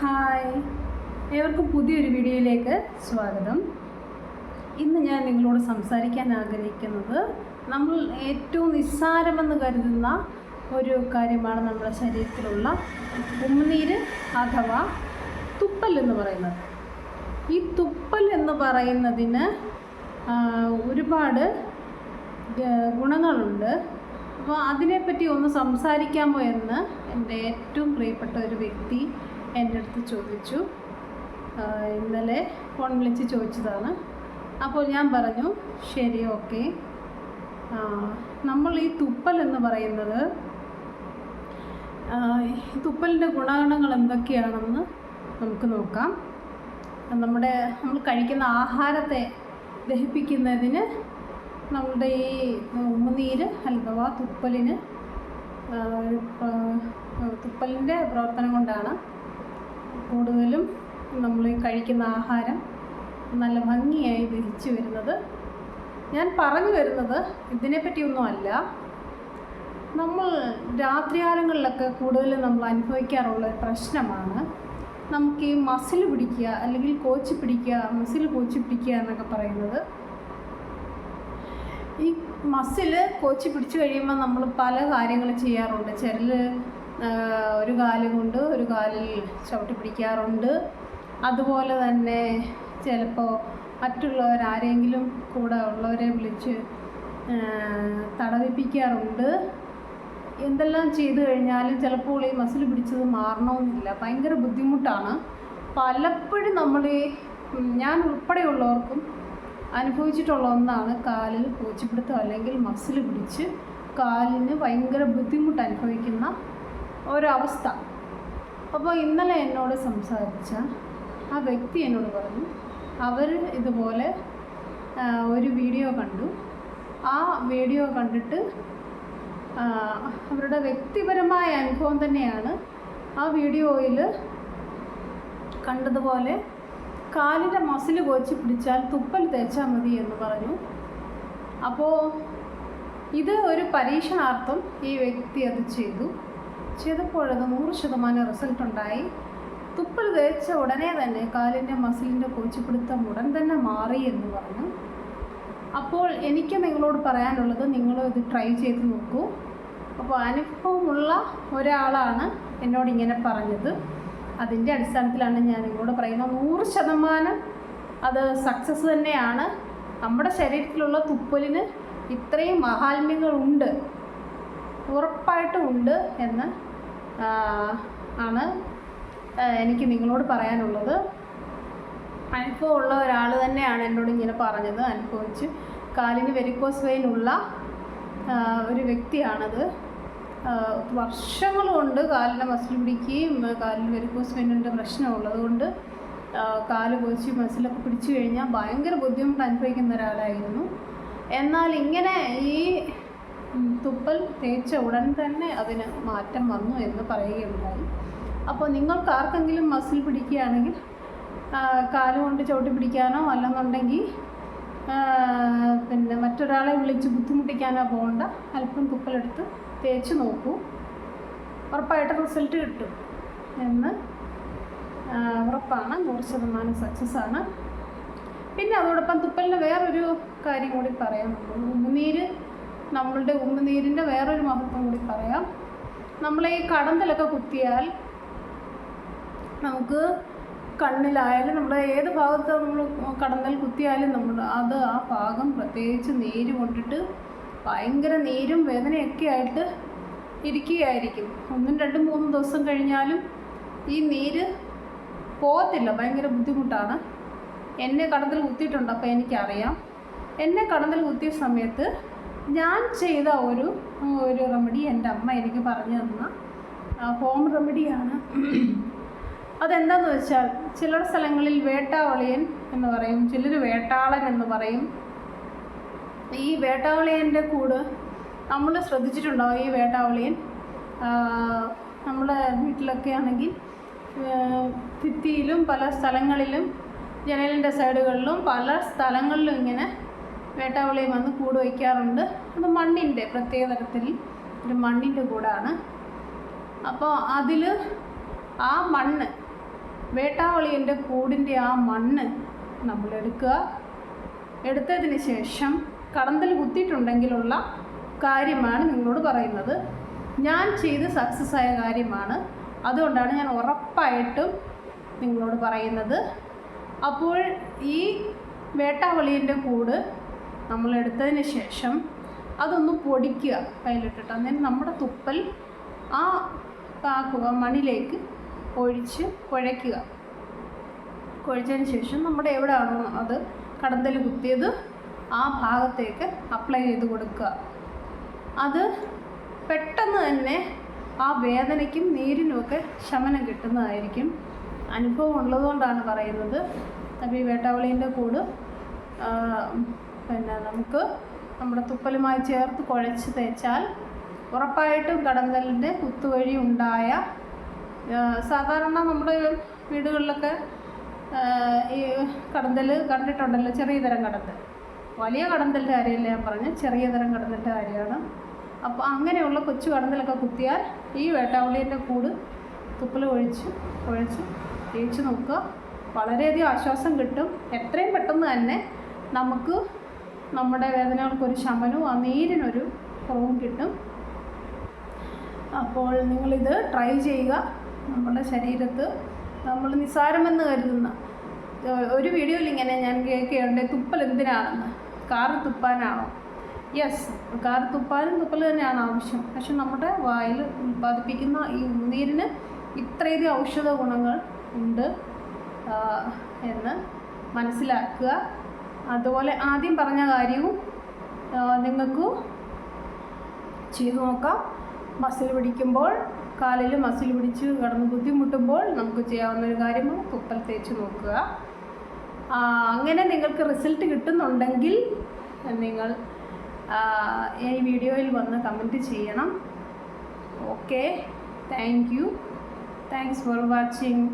Hi. ഏവർക്കും പുതിയൊരു വീഡിയോയിലേക്ക് സ്വാഗതം. ഇന്ന് ഞാൻ നിങ്ങളോട് സംസാരിക്കാൻ ആഗ്രഹിക്കുന്നത് നമ്മൾ ഏറ്റവും നിസ്സാരമെന്ന് കരുതുന്ന ഒരു കാര്യമാണ് നമ്മുടെ ശരീരത്തിലുള്ള ഉമിനീര് അഥവാ തുപ്പൽ എന്ന് പറയുന്നത്. ഈ തുപ്പൽ എന്ന് പറയുന്നതിന് ഒരുപാട് ഗുണങ്ങളുണ്ട്. അപ്പോൾ അതിനെപ്പറ്റി ഒന്ന് സംസാരിക്കാമോ എന്ന് എന്റെ ഏറ്റവും പ്രിയപ്പെട്ട ഒരു വ്യക്തി എന്റെ അടുത്ത് ചോദിച്ചു. ഇന്നലെ ഫോൺ വിളിച്ച് ചോദിച്ചതാണ്. അപ്പോൾ ഞാൻ പറഞ്ഞു ശരി ഓക്കെ. നമ്മൾ ഈ തുപ്പൽ എന്ന് പറയുന്നത് ഈ തുപ്പലിന്റെ ഗുണഗണങ്ങൾ എന്തൊക്കെയാണെന്ന് നമുക്ക് നോക്കാം. നമ്മുടെ നമ്മൾ കഴിക്കുന്ന ആഹാരത്തെ ദഹിപ്പിക്കുന്നതിന് നമ്മുടെ ഈ ഉമ്മനീര് അഥവാ തുപ്പലിന് തുപ്പലിന്റെ പ്രവർത്തനം കൊണ്ടാണ് കൂടുതലും നമ്മൾ കഴിക്കുന്ന ആഹാരം നല്ല ഭംഗിയായി ദഹിച്ചു വരുന്നത്. ഞാൻ പറഞ്ഞു വരുന്നത് ഇതിനെപ്പറ്റിയൊന്നും അല്ല നമ്മൾ രാത്രികാലങ്ങളിലൊക്കെ കൂടുതലും നമ്മൾ അനുഭവിക്കാറുള്ള ഒരു പ്രശ്നമാണ്. നമുക്ക് ഈ മസിൽ പിടിക്കുക അല്ലെങ്കിൽ കോച്ചി പിടിക്കുക മസിൽ കോച്ചി പിടിക്കുക എന്നൊക്കെ പറയുന്നത്. ഈ മസിൽ കോച്ചി പിടിച്ചു കഴിയുമ്പോൾ നമ്മൾ പല കാര്യങ്ങൾ ചെയ്യാറുണ്ട്. ചിലർ ഒരു കാലും കൊണ്ട് ഒരു കാലിൽ ചവിട്ടി പിടിക്കാറുണ്ട്. അതുപോലെ തന്നെ ചിലപ്പോൾ മറ്റുള്ളവർ ആരെങ്കിലും കൂടെ ഉള്ളവരെ വിളിച്ച് തടവിപ്പിക്കാറുണ്ട്. എന്തെല്ലാം ചെയ്തു കഴിഞ്ഞാലും ചിലപ്പോൾ ഈ മസിൽ പിടിച്ചത് മാറണമെന്നില്ല. ഭയങ്കര ബുദ്ധിമുട്ടാണ്. പലപ്പോഴും നമ്മൾ ഞാൻ ഉൾപ്പെടെയുള്ളവർക്കും അനുഭവിച്ചിട്ടുള്ള ഒന്നാണ് കാലിൽ കോച്ചിപ്പിടുത്തം അല്ലെങ്കിൽ മസിൽ പിടിച്ച് കാലിന് ഭയങ്കര ബുദ്ധിമുട്ട് അനുഭവിക്കുന്ന ഒരവസ്ഥ. അപ്പോൾ ഇന്നലെ എന്നോട് സംസാരിച്ച ആ വ്യക്തി എന്നോട് പറഞ്ഞു അവർ ഇതുപോലെ ഒരു വീഡിയോ കണ്ടു. ആ വീഡിയോ കണ്ടിട്ട് അവരുടെ വ്യക്തിപരമായ അനുഭവം തന്നെയാണ് ആ വീഡിയോയിൽ കണ്ടതുപോലെ കാലിന്റെ മസിൽ കോച്ചി പിടിച്ചാൽ തുപ്പൽ തേച്ചാൽ മതി എന്ന് പറഞ്ഞു. അപ്പോൾ ഇത് ഒരു പരീക്ഷണാർത്ഥം ഈ വ്യക്തി അത് ചെയ്തു. ചെയ്തപ്പോഴത് നൂറ് ശതമാനം റിസൾട്ട് ഉണ്ടായി. തുപ്പൽ തേച്ച ഉടനെ തന്നെ കാലിന്റെ മസിലിന്റെ കൊച്ചുപിടുത്തം ഉടൻ തന്നെ മാറി എന്ന് പറഞ്ഞു. അപ്പോൾ എനിക്ക് നിങ്ങളോട് പറയാനുള്ളത് നിങ്ങൾ ഇത് ട്രൈ ചെയ്ത് നോക്കൂ. അപ്പോൾ അനുഭവമുള്ള ഒരാളാണ് എന്നോട് ഇങ്ങനെ പറഞ്ഞത്. അതിന്റെ അടിസ്ഥാനത്തിലാണ് ഞാൻ നിങ്ങളോട് പറയുന്നത്. നൂറ് ശതമാനം അത് സക്സസ് തന്നെയാണ്. നമ്മുടെ ശരീരത്തിലുള്ള തുപ്പലിന് ഇത്രയും മഹാത്മ്യങ്ങളുണ്ട് ഉറപ്പായിട്ടും ഉണ്ട് എന്ന് ആണ്. എനിക്ക് നിങ്ങളോട് പറയാനുള്ളത്. അനുഭവമുള്ള ഒരാൾ തന്നെയാണ് എന്നോട് ഇങ്ങനെ പറഞ്ഞത്. അനുഭവിച്ച് കാലിന് വെരിക്കോസ് വെയിനുള്ള ഒരു വ്യക്തിയാണത്. വർഷങ്ങൾ കൊണ്ട് കാലിനെ മസിൽ പിടിക്കുകയും കാലിന് വെരിക്കോസ് വെയിനിന്റെ പ്രശ്നമുള്ളത് കൊണ്ട് കാൽ പൊതിച്ച് മസിലൊക്കെ പിടിച്ചു കഴിഞ്ഞാൽ ഭയങ്കര ബുദ്ധിമുട്ട് അനുഭവിക്കുന്ന ഒരാളായിരുന്നു. എന്നാൽ ഇങ്ങനെ ഈ തുപ്പൽ തേച്ച ഉടൻ തന്നെ അതിന് മാറ്റം വന്നു എന്ന് പറയുകയുണ്ടായി. അപ്പോൾ നിങ്ങൾക്ക് ആർക്കെങ്കിലും മസിൽ പിടിക്കുകയാണെങ്കിൽ കാലുകൊണ്ട് കാൽ കൊണ്ട് ചവിട്ടി പിടിക്കാനോ അല്ലെന്നുണ്ടെങ്കിൽ പിന്നെ മറ്റൊരാളെ വിളിച്ച് ബുദ്ധിമുട്ടിക്കാനോ പോകണ്ട. അല്പം തുപ്പലെടുത്ത് തേച്ച് നോക്കൂ. ഉറപ്പായിട്ട് റിസൾട്ട് കിട്ടും എന്ന് ഉറപ്പാണ്. നൂറ് ശതമാനം സക്സസ് ആണ്. പിന്നെ അതോടൊപ്പം തുപ്പലിന് വേറൊരു കാര്യം കൂടി പറയാം ഉമിനീര് നമ്മളുടെ ഉമ്മനീരിന്റെ വേറൊരു മഹത്വം കൂടി പറയാം. നമ്മൾ ഈ കടന്തലൊക്കെ കുത്തിയാൽ നമുക്ക് കണ്ണിലായാലും നമ്മുടെ ഏത് ഭാഗത്ത് നമ്മൾ കടന്നൽ കുത്തിയാലും നമ്മൾ അത് ആ ഭാഗം പ്രത്യേകിച്ച് നീര് കൊണ്ടിട്ട് ഭയങ്കര നീരും വേദനയൊക്കെ ആയിട്ട് ഇരിക്കുകയായിരിക്കും. ഒന്നും രണ്ടും മൂന്നും ദിവസം കഴിഞ്ഞാലും ഈ നീര് പോകത്തില്ല. ഭയങ്കര ബുദ്ധിമുട്ടാണ്. എന്നെ കടന്നൽ കുത്തിയിട്ടുണ്ട് അപ്പോൾ എനിക്കറിയാം. എന്നെ കടന്നൽ കുത്തിയ സമയത്ത് ഞാൻ ചെയ്ത ഒരു ഒരു റെമഡി എന്റെ അമ്മ എനിക്ക് പറഞ്ഞു തന്ന ഹോം റെമഡിയാണ് അതെന്താന്ന് വെച്ചാൽ ചില സ്ഥലങ്ങളിൽ വേട്ടാവളിയൻ എന്ന് പറയും ചിലർ വേട്ടാളൻ എന്ന് പറയും. ഈ വേട്ടാവളിയന്റെ കൂട് നമ്മൾ ശ്രദ്ധിച്ചിട്ടുണ്ടാവും ഈ വേട്ടാവളിയൻ നമ്മുടെ വീട്ടിലൊക്കെ ആണെങ്കിൽ ഭിത്തിയിലും പല സ്ഥലങ്ങളിലും ജനലിന്റെ സൈഡുകളിലും പല സ്ഥലങ്ങളിലും ഇങ്ങനെ വേട്ടാവളിയും വന്ന് കൂട് വയ്ക്കാറുണ്ട്. അത് മണ്ണിന്റെ പ്രത്യേക തരത്തിൽ ഒരു മണ്ണിന്റെ കൂടാണ്. അപ്പോൾ അതിൽ ആ മണ്ണ് വേട്ടാവളിയന്റെ കൂടിന്റെ ആ മണ്ണ് നമ്മൾ എടുക്കുക. എടുത്തതിന് ശേഷം കടന്തൽ കുത്തിയിട്ടുണ്ടെങ്കിലുള്ള കാര്യമാണ് നിങ്ങളോട് പറയുന്നത്. ഞാൻ ചെയ്ത് സക്സസ് ആയ കാര്യമാണ്. അതുകൊണ്ടാണ് ഞാൻ ഉറപ്പായിട്ടും നിങ്ങളോട് പറയുന്നത്. അപ്പോൾ ഈ വേട്ടാവളിയന്റെ കൂട് നമ്മൾ എടുത്തതിന് ശേഷം അതൊന്ന് പൊടിക്കുക കയ്യിലിട്ടിട്ട്. അന്നേരം നമ്മുടെ തുപ്പൽ ആ കാക്കുക മണിലേക്ക് ഒഴിച്ച് കുഴയ്ക്കുക. കുഴച്ചതിന് ശേഷം നമ്മുടെ എവിടെയാണോ അത് കടന്തൽ കുത്തിയത് ആ ഭാഗത്തേക്ക് അപ്ലൈ ചെയ്ത് കൊടുക്കുക. അത് പെട്ടെന്ന് തന്നെ ആ വേദനയ്ക്കും നീരിനുമൊക്കെ ശമനം കിട്ടുന്നതായിരിക്കും. അനുഭവം ഉള്ളതുകൊണ്ടാണ് പറയുന്നത്. അപ്പോൾ ഈ വേട്ടാവളീന്റെ കൂട് പിന്നെ നമുക്ക് നമ്മുടെ തുപ്പലുമായി ചേർത്ത് കുഴച്ച് തേച്ചാൽ ഉറപ്പായിട്ടും കടന്തലിന്റെ കുത്തുവഴി ഉണ്ടായ സാധാരണ നമ്മുടെ വീടുകളിലൊക്കെ ഈ കടന്തൽ കണ്ടിട്ടുണ്ടല്ലോ ചെറിയ തരം കടന്തൽ വലിയ കടന്തലിന്റെ കാര്യമല്ല ഞാൻ പറഞ്ഞത്? ചെറിയ തരം കടന്തലിന്റെ കാര്യമാണ്. അപ്പോൾ അങ്ങനെയുള്ള കൊച്ചു കടന്തലൊക്കെ കുത്തിയാൽ ഈ വേട്ടാവുള്ളിന്റെ കൂട് തുപ്പൽ ഒഴിച്ച് ഒഴിച്ച് തേച്ച് നോക്കുക. വളരെയധികം ആശ്വാസം കിട്ടും. എത്രയും പെട്ടെന്ന് തന്നെ നമുക്ക് നമ്മുടെ വേദനകൾക്കൊരു ശമനവും ആ നീരിനൊരു കുറവും കിട്ടും. അപ്പോൾ നിങ്ങളിത് ട്രൈ ചെയ്യുക. നമ്മുടെ ശരീരത്ത് നമ്മൾ നിസ്സാരമെന്ന് കരുതുന്ന ഒരു വീഡിയോയിൽ ഇങ്ങനെ ഞാൻ കേൾക്കുകയുണ്ട് തുപ്പൽ എന്തിനാണെന്ന്? കാറ് തുപ്പാനാണോ? യെസ് കാർ തുപ്പാനും തുപ്പൽ തന്നെയാണ് ആവശ്യം. പക്ഷെ നമ്മുടെ വായിൽ ഉൽപ്പാദിപ്പിക്കുന്ന ഈ ഉന്നീരിന് ഇത്രയധികം ഔഷധ ഗുണങ്ങൾ ഉണ്ട് എന്ന് മനസ്സിലാക്കുക. അതുപോലെ ആദ്യം പറഞ്ഞ കാര്യവും നിങ്ങൾക്ക് ചെയ്തു നോക്കാം. മസിൽ പിടിക്കുമ്പോൾ കാലിൽ മസിൽ പിടിച്ച് കിടന്ന് ബുദ്ധിമുട്ടുമ്പോൾ നമുക്ക് ചെയ്യാവുന്ന ഒരു കാര്യമാണ് തുപ്പൽ തേച്ച് നോക്കുക. അങ്ങനെ നിങ്ങൾക്ക് റിസൾട്ട് കിട്ടുന്നുണ്ടെങ്കിൽ നിങ്ങൾ ഈ വീഡിയോയിൽ വന്ന് കമന്റ് ചെയ്യണം. Okay. Thank you. Thanks for watching.